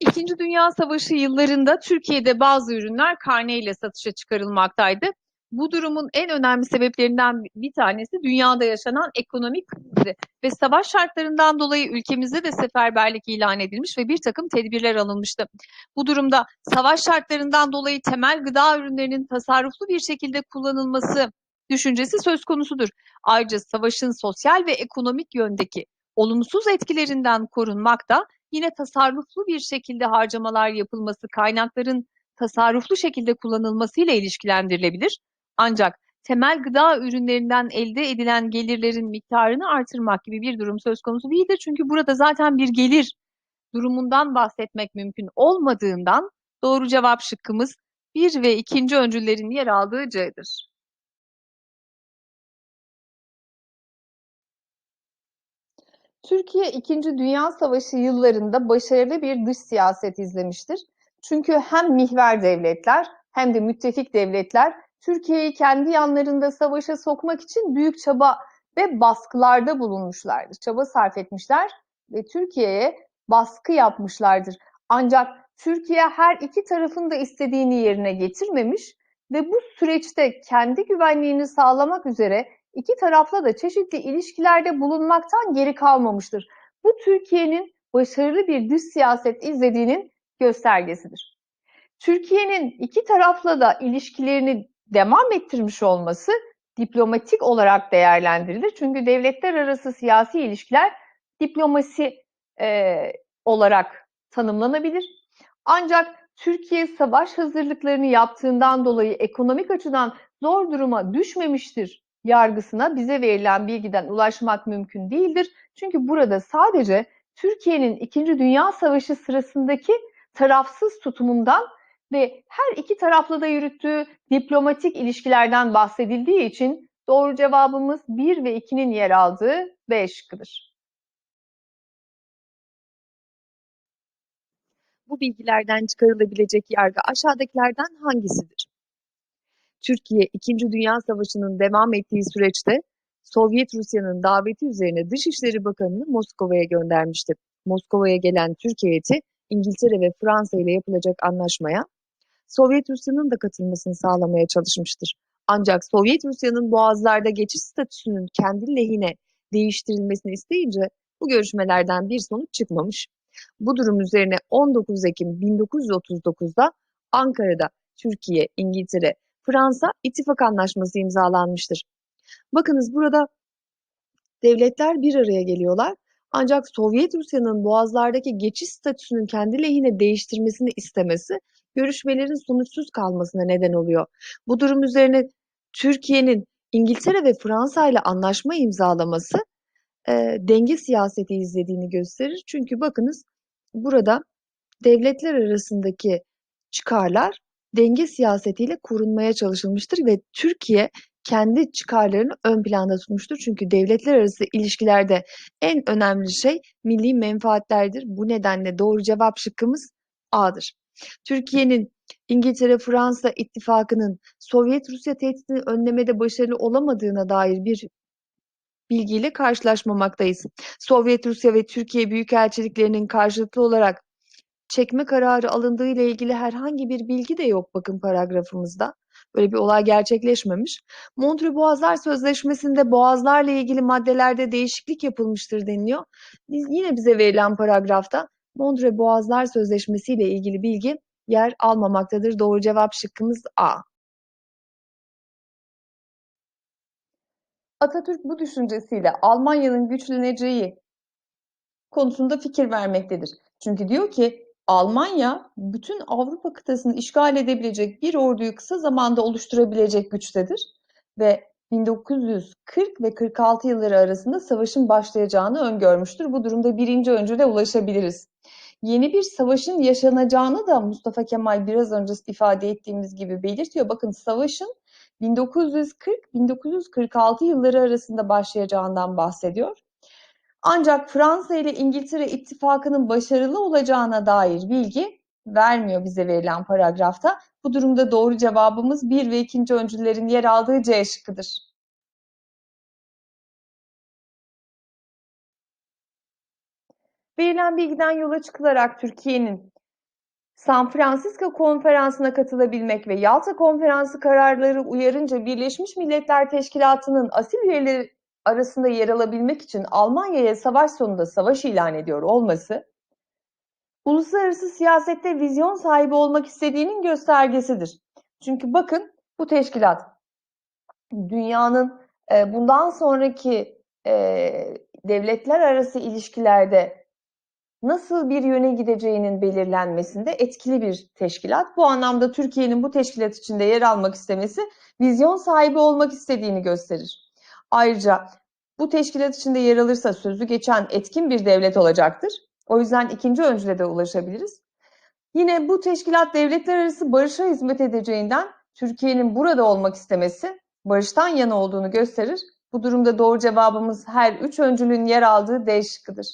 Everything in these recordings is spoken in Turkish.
İkinci Dünya Savaşı yıllarında Türkiye'de bazı ürünler karneyle satışa çıkarılmaktaydı. Bu durumun en önemli sebeplerinden bir tanesi dünyada yaşanan ekonomik krizdi ve savaş şartlarından dolayı ülkemizde de seferberlik ilan edilmiş ve bir takım tedbirler alınmıştı. Bu durumda savaş şartlarından dolayı temel gıda ürünlerinin tasarruflu bir şekilde kullanılması düşüncesi söz konusudur. Ayrıca savaşın sosyal ve ekonomik yöndeki olumsuz etkilerinden korunmak da yine tasarruflu bir şekilde harcamalar yapılması, kaynakların tasarruflu şekilde kullanılmasıyla ilişkilendirilebilir. Ancak temel gıda ürünlerinden elde edilen gelirlerin miktarını artırmak gibi bir durum söz konusu değildir. Çünkü burada zaten bir gelir durumundan bahsetmek mümkün olmadığından doğru cevap şıkkımız bir ve ikinci öncüllerin yer aldığı C'dir. Türkiye İkinci Dünya Savaşı yıllarında başarılı bir dış siyaset izlemiştir. Çünkü hem mihver devletler hem de müttefik devletler Türkiye'yi kendi yanlarında savaşa sokmak için büyük çaba ve baskılarda bulunmuşlardır. Çaba sarf etmişler ve Türkiye'ye baskı yapmışlardır. Ancak Türkiye her iki tarafın da istediğini yerine getirmemiş ve bu süreçte kendi güvenliğini sağlamak üzere iki tarafla da çeşitli ilişkilerde bulunmaktan geri kalmamıştır. Bu Türkiye'nin başarılı bir dış siyaset izlediğinin göstergesidir. Türkiye'nin iki tarafla da ilişkilerini devam ettirmiş olması diplomatik olarak değerlendirilir. Çünkü devletler arası siyasi ilişkiler diplomasi e, olarak tanımlanabilir. Ancak Türkiye savaş hazırlıklarını yaptığından dolayı ekonomik açıdan zor duruma düşmemiştir yargısına bize verilen bilgiden ulaşmak mümkün değildir. Çünkü burada sadece Türkiye'nin 2. Dünya Savaşı sırasındaki tarafsız tutumundan ve her iki tarafla da yürüttüğü diplomatik ilişkilerden bahsedildiği için doğru cevabımız 1 ve 2'nin yer aldığı B şıkkıdır. Bu bilgilerden çıkarılabilecek yargı aşağıdakilerden hangisidir? Türkiye, İkinci Dünya Savaşı'nın devam ettiği süreçte Sovyet Rusya'nın daveti üzerine Dışişleri Bakanı'nı Moskova'ya göndermişti. Moskova'ya gelen Türkiye heyeti İngiltere ve Fransa ile yapılacak anlaşmaya Sovyet Rusya'nın da katılmasını sağlamaya çalışmıştır. Ancak Sovyet Rusya'nın boğazlarda geçiş statüsünün kendi lehine değiştirilmesini isteyince bu görüşmelerden bir sonuç çıkmamış. Bu durum üzerine 19 Ekim 1939'da Ankara'da Türkiye, İngiltere, Fransa ittifak anlaşması imzalanmıştır. Bakınız burada devletler bir araya geliyorlar. Ancak Sovyet Rusya'nın boğazlardaki geçiş statüsünün kendi lehine değiştirmesini istemesi görüşmelerin sonuçsuz kalmasına neden oluyor. Bu durum üzerine Türkiye'nin İngiltere ve Fransa ile anlaşma imzalaması e, denge siyaseti izlediğini gösterir. Çünkü bakınız burada devletler arasındaki çıkarlar denge siyasetiyle korunmaya çalışılmıştır ve Türkiye kendi çıkarlarını ön planda tutmuştur. Çünkü devletler arası ilişkilerde en önemli şey milli menfaatlerdir. Bu nedenle doğru cevap şıkkımız A'dır. Türkiye'nin İngiltere-Fransa ittifakının Sovyet Rusya tehditini önlemede başarılı olamadığına dair bir bilgiyle karşılaşmamaktayız. Sovyet Rusya ve Türkiye büyükelçiliklerinin karşılıklı olarak çekme kararı alındığı ile ilgili herhangi bir bilgi de yok bakın paragrafımızda. Böyle bir olay gerçekleşmemiş. Montreux Boğazlar Sözleşmesi'nde boğazlarla ilgili maddelerde değişiklik yapılmıştır deniliyor. Biz, yine bize verilen paragrafta Montreux Boğazlar Sözleşmesi ile ilgili bilgi yer almamaktadır. Doğru cevap şıkkımız A. Atatürk bu düşüncesiyle Almanya'nın güçleneceği konusunda fikir vermektedir. Çünkü diyor ki Almanya bütün Avrupa kıtasını işgal edebilecek bir orduyu kısa zamanda oluşturabilecek güçtedir ve 1940 ve 46 yılları arasında savaşın başlayacağını öngörmüştür. Bu durumda birinci öncüle ulaşabiliriz. Yeni bir savaşın yaşanacağını da Mustafa Kemal biraz önce ifade ettiğimiz gibi belirtiyor. Bakın savaşın 1940-1946 yılları arasında başlayacağından bahsediyor. Ancak Fransa ile İngiltere ittifakının başarılı olacağına dair bilgi vermiyor bize verilen paragrafta. Bu durumda doğru cevabımız 1 ve 2. öncüllerin yer aldığı C şıkkıdır. Verilen bilgiden yola çıkılarak Türkiye'nin San Francisco Konferansı'na katılabilmek ve Yalta Konferansı kararları uyarınca Birleşmiş Milletler Teşkilatı'nın asil üyeleri arasında yer alabilmek için Almanya'ya savaş sonunda savaş ilan ediyor olması, uluslararası siyasette vizyon sahibi olmak istediğinin göstergesidir. Çünkü bakın bu teşkilat dünyanın e, bundan sonraki e, devletler arası ilişkilerde nasıl bir yöne gideceğinin belirlenmesinde etkili bir teşkilat. Bu anlamda Türkiye'nin bu teşkilat içinde yer almak istemesi vizyon sahibi olmak istediğini gösterir. Ayrıca bu teşkilat içinde yer alırsa sözü geçen etkin bir devlet olacaktır. O yüzden ikinci öncüle de ulaşabiliriz. Yine bu teşkilat devletler arası barışa hizmet edeceğinden Türkiye'nin burada olmak istemesi barıştan yana olduğunu gösterir. Bu durumda doğru cevabımız her üç öncülün yer aldığı D şıkkıdır.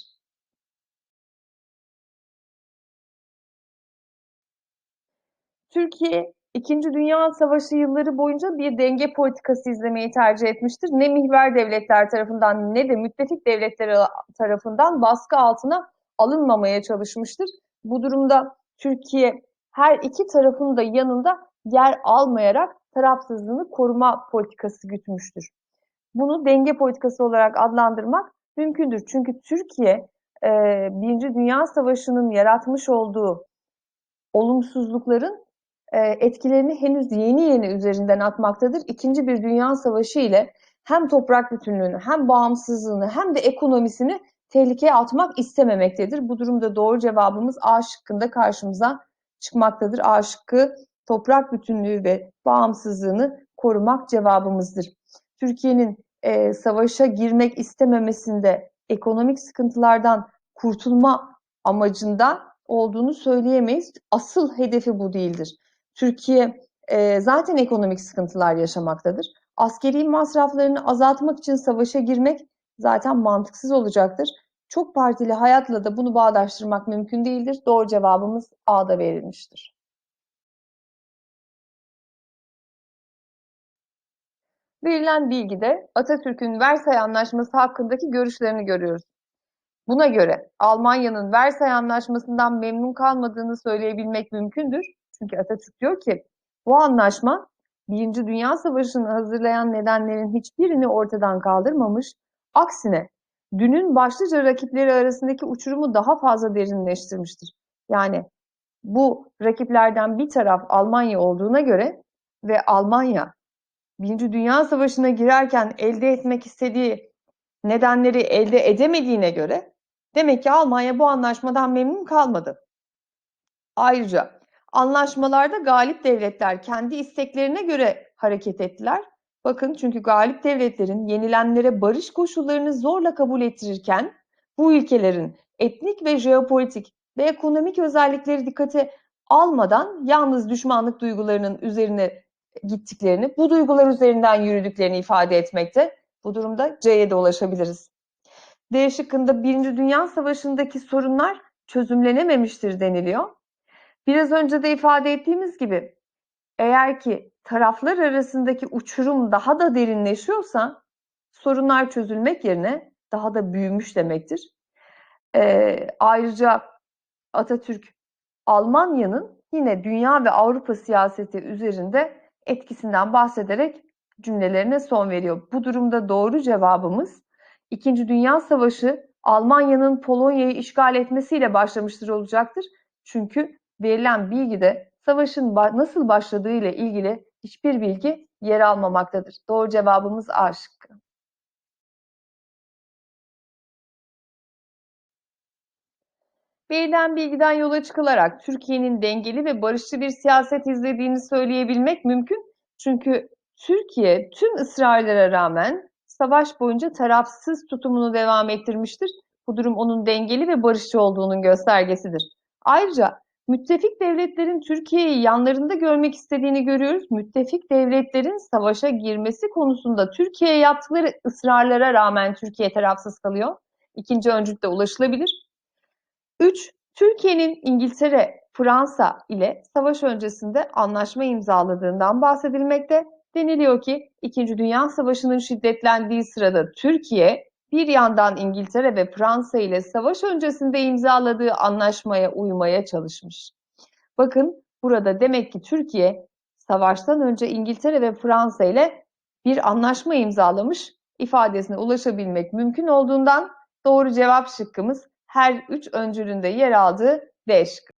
Türkiye, İkinci Dünya Savaşı yılları boyunca bir denge politikası izlemeyi tercih etmiştir. Ne mihver devletler tarafından ne de müttefik devletler tarafından baskı altına alınmamaya çalışmıştır. Bu durumda Türkiye her iki tarafın da yanında yer almayarak tarafsızlığını koruma politikası gütmüştür. Bunu denge politikası olarak adlandırmak mümkündür. Çünkü Türkiye Birinci Dünya Savaşı'nın yaratmış olduğu olumsuzlukların etkilerini henüz yeni yeni üzerinden atmaktadır. İkinci bir Dünya Savaşı ile hem toprak bütünlüğünü hem bağımsızlığını hem de ekonomisini tehlikeye atmak istememektedir. Bu durumda doğru cevabımız A şıkkında karşımıza çıkmaktadır. A şıkkı toprak bütünlüğü ve bağımsızlığını korumak cevabımızdır. Türkiye'nin e, savaşa girmek istememesinde ekonomik sıkıntılardan kurtulma amacında olduğunu söyleyemeyiz. Asıl hedefi bu değildir. Türkiye e, zaten ekonomik sıkıntılar yaşamaktadır. Askeri masraflarını azaltmak için savaşa girmek zaten mantıksız olacaktır. Çok partili hayatla da bunu bağdaştırmak mümkün değildir. Doğru cevabımız A'da verilmiştir. Verilen bilgide Atatürk'ün Versay Anlaşması hakkındaki görüşlerini görüyoruz. Buna göre Almanya'nın Versay Anlaşması'ndan memnun kalmadığını söyleyebilmek mümkündür. Çünkü Atatürk diyor ki bu anlaşma Birinci Dünya Savaşı'nı hazırlayan nedenlerin hiçbirini ortadan kaldırmamış, aksine dünün başlıca rakipleri arasındaki uçurumu daha fazla derinleştirmiştir. Yani bu rakiplerden bir taraf Almanya olduğuna göre ve Almanya Birinci Dünya Savaşı'na girerken elde etmek istediği nedenleri elde edemediğine göre demek ki Almanya bu anlaşmadan memnun kalmadı. Ayrıca anlaşmalarda galip devletler kendi isteklerine göre hareket ettiler. Bakın çünkü galip devletlerin yenilenlere barış koşullarını zorla kabul ettirirken bu ülkelerin etnik ve jeopolitik ve ekonomik özellikleri dikkate almadan yalnız düşmanlık duygularının üzerine gittiklerini, bu duygular üzerinden yürüdüklerini ifade etmekte. Bu durumda C'ye de ulaşabiliriz. D şıkkında Birinci Dünya Savaşı'ndaki sorunlar çözümlenememiştir deniliyor. Biraz önce de ifade ettiğimiz gibi eğer ki taraflar arasındaki uçurum daha da derinleşiyorsa sorunlar çözülmek yerine daha da büyümüş demektir. Ee, ayrıca Atatürk Almanya'nın yine dünya ve Avrupa siyaseti üzerinde etkisinden bahsederek cümlelerine son veriyor. Bu durumda doğru cevabımız İkinci Dünya Savaşı Almanya'nın Polonya'yı işgal etmesiyle başlamıştır olacaktır. Çünkü verilen bilgide savaşın nasıl başladığı ile ilgili hiçbir bilgi yer almamaktadır. Doğru cevabımız A şıkkı. Verilen bilgiden yola çıkılarak Türkiye'nin dengeli ve barışçı bir siyaset izlediğini söyleyebilmek mümkün. Çünkü Türkiye tüm ısrarlara rağmen savaş boyunca tarafsız tutumunu devam ettirmiştir. Bu durum onun dengeli ve barışçı olduğunun göstergesidir. Ayrıca müttefik devletlerin Türkiye'yi yanlarında görmek istediğini görüyoruz. Müttefik devletlerin savaşa girmesi konusunda Türkiye'ye yaptıkları ısrarlara rağmen Türkiye tarafsız kalıyor. İkinci öncülükte ulaşılabilir. 3. Türkiye'nin İngiltere, Fransa ile savaş öncesinde anlaşma imzaladığından bahsedilmekte. Deniliyor ki 2. Dünya Savaşı'nın şiddetlendiği sırada Türkiye bir yandan İngiltere ve Fransa ile savaş öncesinde imzaladığı anlaşmaya uymaya çalışmış. Bakın burada demek ki Türkiye savaştan önce İngiltere ve Fransa ile bir anlaşma imzalamış ifadesine ulaşabilmek mümkün olduğundan doğru cevap şıkkımız her üç öncülünde yer aldığı D şıkkı.